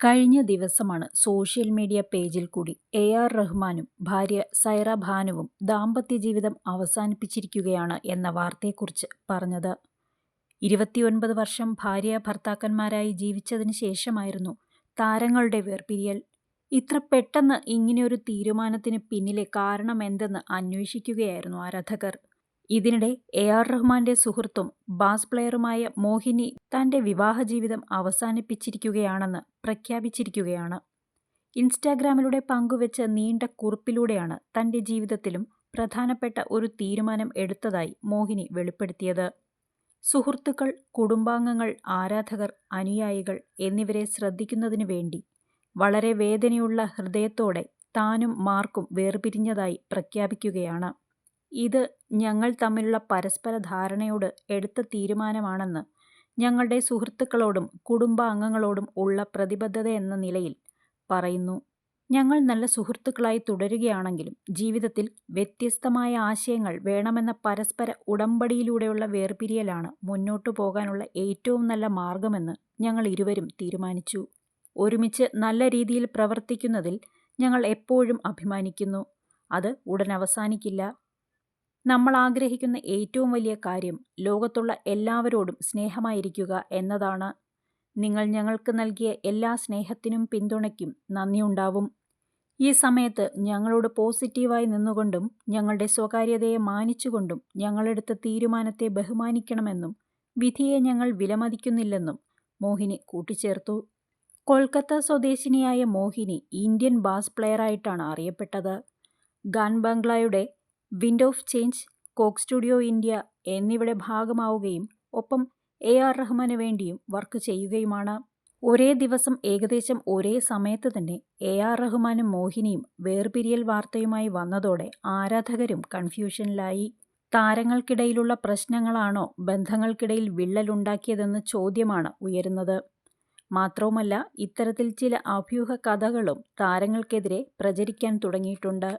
കഴിഞ്ഞ ദിവസമാണ് social media പേജിൽ കൂടി എ ആർ റഹ്മാനും ഭാര്യ സൈറ ഭാനുവും ദാമ്പത്യ ജീവിതം അവസാനിപ്പിച്ചിരിക്കുകയാണ് എന്ന വാർത്തയെക്കുറിച്ച് പറഞ്ഞത്. ഇരുപത്തിയൊൻപത് വർഷം ഭാര്യ ഭർത്താക്കന്മാരായി ജീവിച്ചതിന് ശേഷമായിരുന്നു താരങ്ങളുടെ വേർപിരിയൽ. ഇത്ര പെട്ടെന്ന് ഇങ്ങനെയൊരു തീരുമാനത്തിന് പിന്നിലെ കാരണമെന്തെന്ന് അന്വേഷിക്കുകയായിരുന്നു ആരാധകർ. ഇതിനിടെ എ ആർ റഹ്മാന്റെ സുഹൃത്തും ബാസ് പ്ലെയറുമായ മോഹിനി തന്റെ വിവാഹ ജീവിതം അവസാനിപ്പിച്ചിരിക്കുകയാണെന്ന് പ്രഖ്യാപിച്ചിരിക്കുകയാണ്. ഇൻസ്റ്റാഗ്രാമിലൂടെ പങ്കുവച്ച നീണ്ട കുറിപ്പിലൂടെയാണ് തന്റെ ജീവിതത്തിലും പ്രധാനപ്പെട്ട ഒരു തീരുമാനം എടുത്തതായി മോഹിനി വെളിപ്പെടുത്തിയത്. സുഹൃത്തുക്കൾ കുടുംബാംഗങ്ങൾ ആരാധകർ അനുയായികൾ എന്നിവരെ ശ്രദ്ധിക്കുന്നതിന് വേണ്ടി വളരെ വേദനയുള്ള ഹൃദയത്തോടെ താനും മാർക്കും വേർപിരിഞ്ഞതായി പ്രഖ്യാപിക്കുകയാണ്. ഇത് ഞങ്ങൾ തമ്മിലുള്ള പരസ്പര ധാരണയോട് എടുത്ത തീരുമാനമാണെന്ന് ഞങ്ങളുടെ സുഹൃത്തുക്കളോടും കുടുംബാംഗങ്ങളോടും ഉള്ള പ്രതിബദ്ധത എന്ന നിലയിൽ പറയുന്നു. ഞങ്ങൾ നല്ല സുഹൃത്തുക്കളായി തുടരുകയാണെങ്കിലും ജീവിതത്തിൽ വ്യത്യസ്തമായ ആശയങ്ങൾ വേണമെന്ന പരസ്പര ഉടമ്പടിയിലൂടെയുള്ള വേർപിരിയലാണ് മുന്നോട്ടു പോകാനുള്ള ഏറ്റവും നല്ല മാർഗമെന്ന് ഞങ്ങൾ ഇരുവരും തീരുമാനിച്ചു. ഒരുമിച്ച് നല്ല രീതിയിൽ പ്രവർത്തിക്കുന്നതിൽ ഞങ്ങൾ എപ്പോഴും അഭിമാനിക്കുന്നു. അത് ഉടൻ അവസാനിക്കില്ല. നമ്മൾ ആഗ്രഹിക്കുന്ന ഏറ്റവും വലിയ കാര്യം ലോകത്തുള്ള എല്ലാവരോടും സ്നേഹമായിരിക്കുക എന്നതാണ്. നിങ്ങൾ ഞങ്ങൾക്ക് നൽകിയ എല്ലാ സ്നേഹത്തിനും പിന്തുണയ്ക്കും നന്ദിയുണ്ടാവും. ഈ സമയത്ത് ഞങ്ങളോട് പോസിറ്റീവായി നിന്നുകൊണ്ടും ഞങ്ങളുടെ സ്വകാര്യതയെ മാനിച്ചുകൊണ്ടും ഞങ്ങളെടുത്ത തീരുമാനത്തെ ബഹുമാനിക്കണമെന്നും വിധിയെ ഞങ്ങൾ വിലമതിക്കുന്നില്ലെന്നും മോഹിനി കൂട്ടിച്ചേർത്തു. കൊൽക്കത്ത സ്വദേശിനിയായ മോഹിനി ഇന്ത്യൻ ബാസ് പ്ലെയറായിട്ടാണ് അറിയപ്പെട്ടത്. Gaan ബംഗ്ലയുടെ wind of change coke studio India എന്നിവയുടെ ഭാഗമാവുകയും ഒപ്പം എ ആർ റഹ്മാന് വേണ്ടിയും വർക്ക് ചെയ്യുകയുമാണ്. ഒരേ ദിവസം ഏകദേശം ഒരേ സമയത്ത് തന്നെ എ ആർ റഹ്മാനും മോഹിനിയും വേർപിരിയൽ വാർത്തയുമായി വന്നതോടെ ആരാധകരും കൺഫ്യൂഷനിലായി താരങ്ങൾക്കിടയിലുള്ള പ്രശ്നങ്ങളാണോ ബന്ധങ്ങൾക്കിടയിൽ വിള്ളലുണ്ടാക്കിയതെന്ന ചോദ്യമാണ് ഉയരുന്നത്. മാത്രവുമല്ല ഇത്തരത്തിൽ ചില അഭ്യൂഹ കഥകളും താരങ്ങൾക്കെതിരെ പ്രചരിക്കാൻ തുടങ്ങിയിട്ടുണ്ട്.